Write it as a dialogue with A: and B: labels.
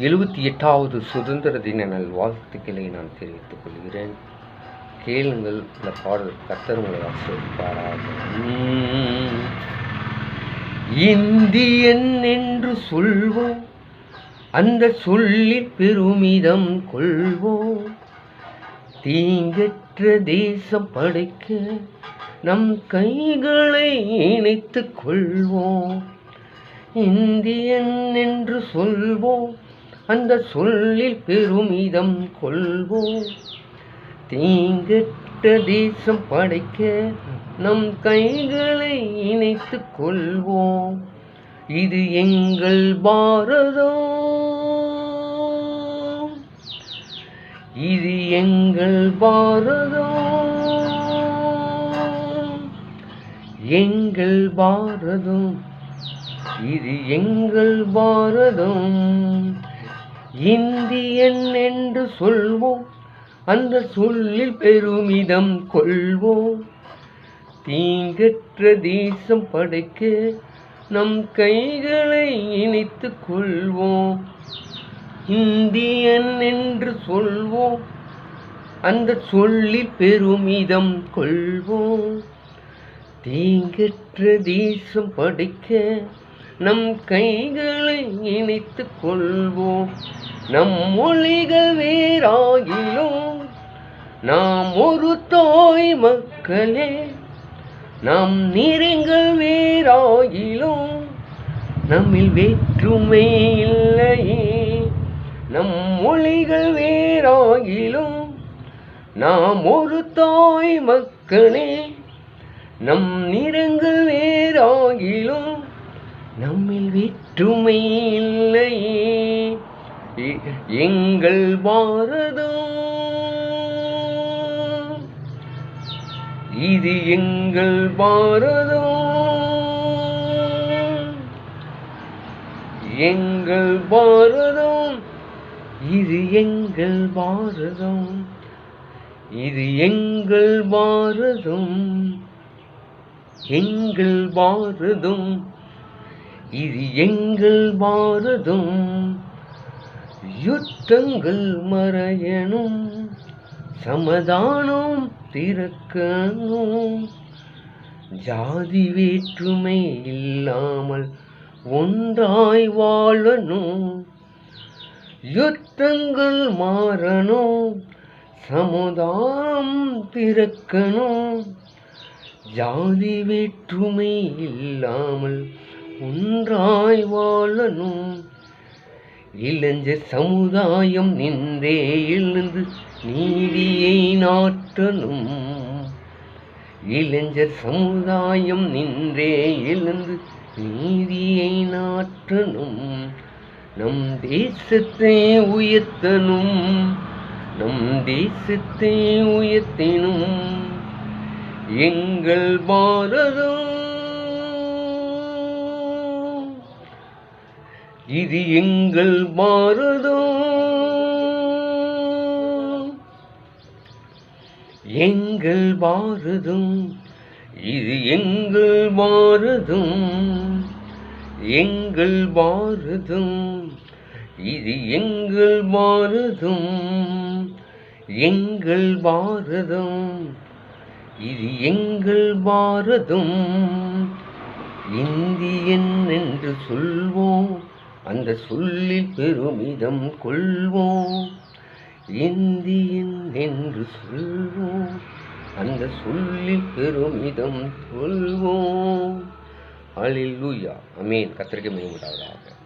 A: எழுபத்தி எட்டாவது சுதந்திர தின நல் வாழ்த்துக்களை நான் தெரிவித்துக் கொள்கிறேன். கேளுங்கள் இந்த பாடல் கர்த்தர் உங்களை ஆசிரியப்பாராக இந்தியன் என்று சொல்வோம் அந்த சொல்லில் பெருமிதம் கொள்வோம். தீங்கற்ற தேசம் படைக்க நம் கைகளை இணைத்துக் கொள்வோம். இந்தியன் என்று சொல்வோம் அந்த சொல்லில் பெருமிதம் கொள்வோம். தீங்கிட்ட தேசம் படைக்க நம் கைகளை இணைத்து கொள்வோம். இது எங்கள் பாரதம். இது எங்கள் பாரதம். எங்கள் பாரதம். இது எங்கள் பாரதம். இந்தியன் என்று சொல்வோம். அந்த சொல்லில் பெருமிதம் கொள்வோம். தீங்கற்ற தேசம் படைக்க நம் கைகளை இணைத்துக் கொள்வோம். இந்தியன் என்று சொல்வோம். அந்த சொல்லில் பெருமிதம் கொள்வோம். தீங்கற்ற தேசம் படைக்க நம் கைகளை இணைத்து கொள்வோம். நம் மொழிகள் வேறாகிலும் நாம் ஒரு தாய் மக்களே. நம் நிறங்கள் வேறாகிலும் நம்மில் வேற்றுமை இல்லையே. நம் மொழிகள் வேறாகிலும் நாம் ஒரு தாய் மக்களே. நம் நிறங்கள் வேறாகிலும் நம்மில் வேற்றுமை இல்லையே எங்கள் பாரதம் இது எங்கள் பாரதம் எங்கள் பாரதம் இது எங்கள் பாரதம் இது எங்கள் பாரதம் எங்கள் பாரதம் இது எங்கள் பாரதம். யுத்தங்கள் மறையணும். சமதானம் திறக்கணும். ஜாதி வேற்றுமை இல்லாமல் ஒன்றாய் வாழணும். யுத்தங்கள் மாறணும். சமுதாயம் திறக்கணும். ஜாதி வேற்றுமை இல்லாமல் ஒன்றாய் வாழணும். இளைஞர் சமுதாயம் நின்றே எழுந்து நீதியை நாட்டணும். இளைஞர் சமுதாயம் நின்றே எழுந்து நீதியை நாட்டணும். நம் தேசத்தை உயர்த்தனும் நம் தேசத்தை உயர்த்தினும். எங்கள் பாரதம் இது எங்கள் மாறுதோ? எங்கள் பாரதம் இது எங்கள் பாரதம் எங்கள் பாரதம் இது எங்கள் பாரதம் எங்கள் பாரதம் இது எங்கள் பாரதம் இந்தியன் என்று சொல்வோம் அந்த சொல்லில் பெருமிதம் கொள்வோம். இந்தியன் என்று சொல்வோம். அந்த சொல்லில் பெருமிதம் கொள்வோம். ஹalleluya. அமீன். கத்திரிக்கை மையப்படாதாக